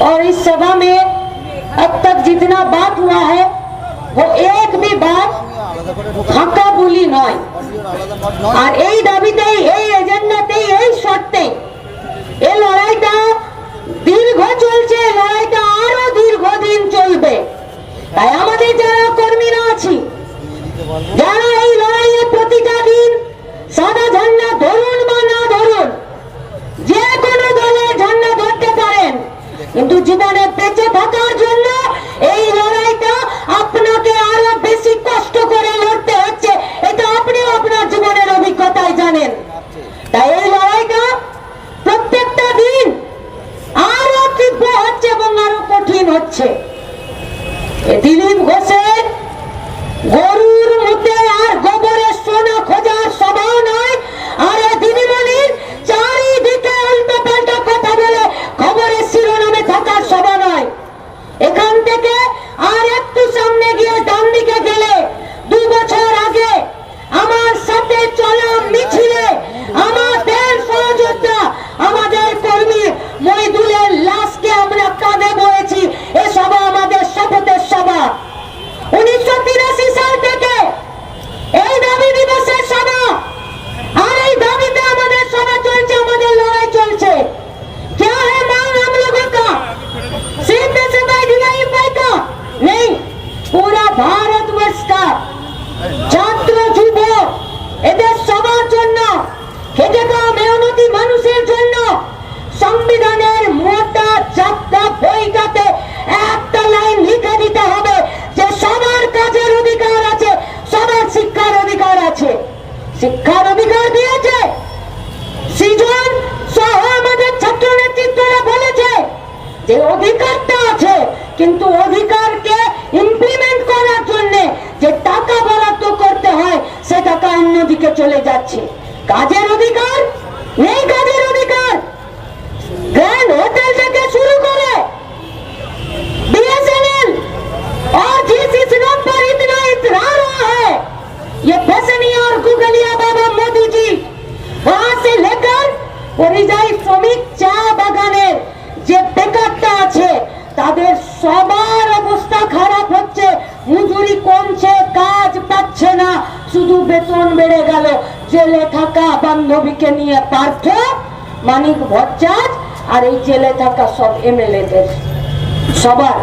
और इस सभा में अब तक जितना बात हुआ है वो एक भी बात ফাঁকা বলি নয় আর এই দাবিতেই এই এজেন্ডাতেই এই শর্তে এই লড়াইটা দীর্ঘ চলছে এই লড়াইটা আরো দীর্ঘদিন চলবে তাই আমাদের যারা কর্মীরা আছি যারা জানেন। তাই এই লড়াইটা প্রত্যেকটা দিন আরও তীব্র হচ্ছে এবং আরও কঠিন হচ্ছে। দিলীপ ঘোষের গরুর মধ্যে আর গোবরের সোনা খোঁজার ছাত্র যুবক এদের সবার জন্য খেটে মেহনতি মানুষের জন্য সংবিধানের মোটা চাপটা বইটাতে একটা লাইন লিখে দিতে হবে যে সবার কাজের অধিকার আছে, সবার শিক্ষার অধিকার আছে। শিক্ষার অধিকার দিয়েছে। সৃজন সহ আমাদের ছাত্র নেতৃত্বরা বলেছে যে অধিকারটা আছে, কিন্তু অধিকারকে ইমপ্লিমেন্ট করার জন্য যে টাকা বরাদ্দ করতে হয় সে টাকা অন্যদিকে চলে যাচ্ছে কাজের অধিকার নেই কাজের অধিকার গ্র্যান্ড হোটেল থেকে শুরু করে बीएसएनएल और जिस इस नाम पर इतना इतरा रहा है ये फैसनिया और गुगलिया बाबा मोदी जी वहां से लेकर পরিযায়ী শ্রমিক চা বাগানের যে বেকারটা আছে তাদের সবার অবস্থা খারাপ শুধু বেতন বেড়ে গেল। জেলে থাকা বান্ধবীকে নিয়ে পার্থ, মানিক ভট্টাচ আর এই জেলে থাকা সব এমএলএদের। সবার।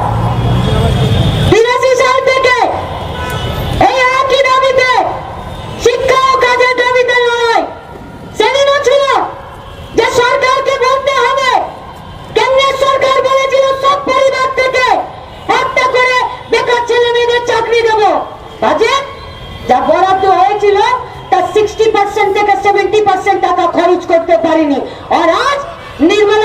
পার্সেন্ট থেকে সেভেন্টি পার্সেন্ট টাকা খরচ করতে পারিনি। আর আজ নির্মলা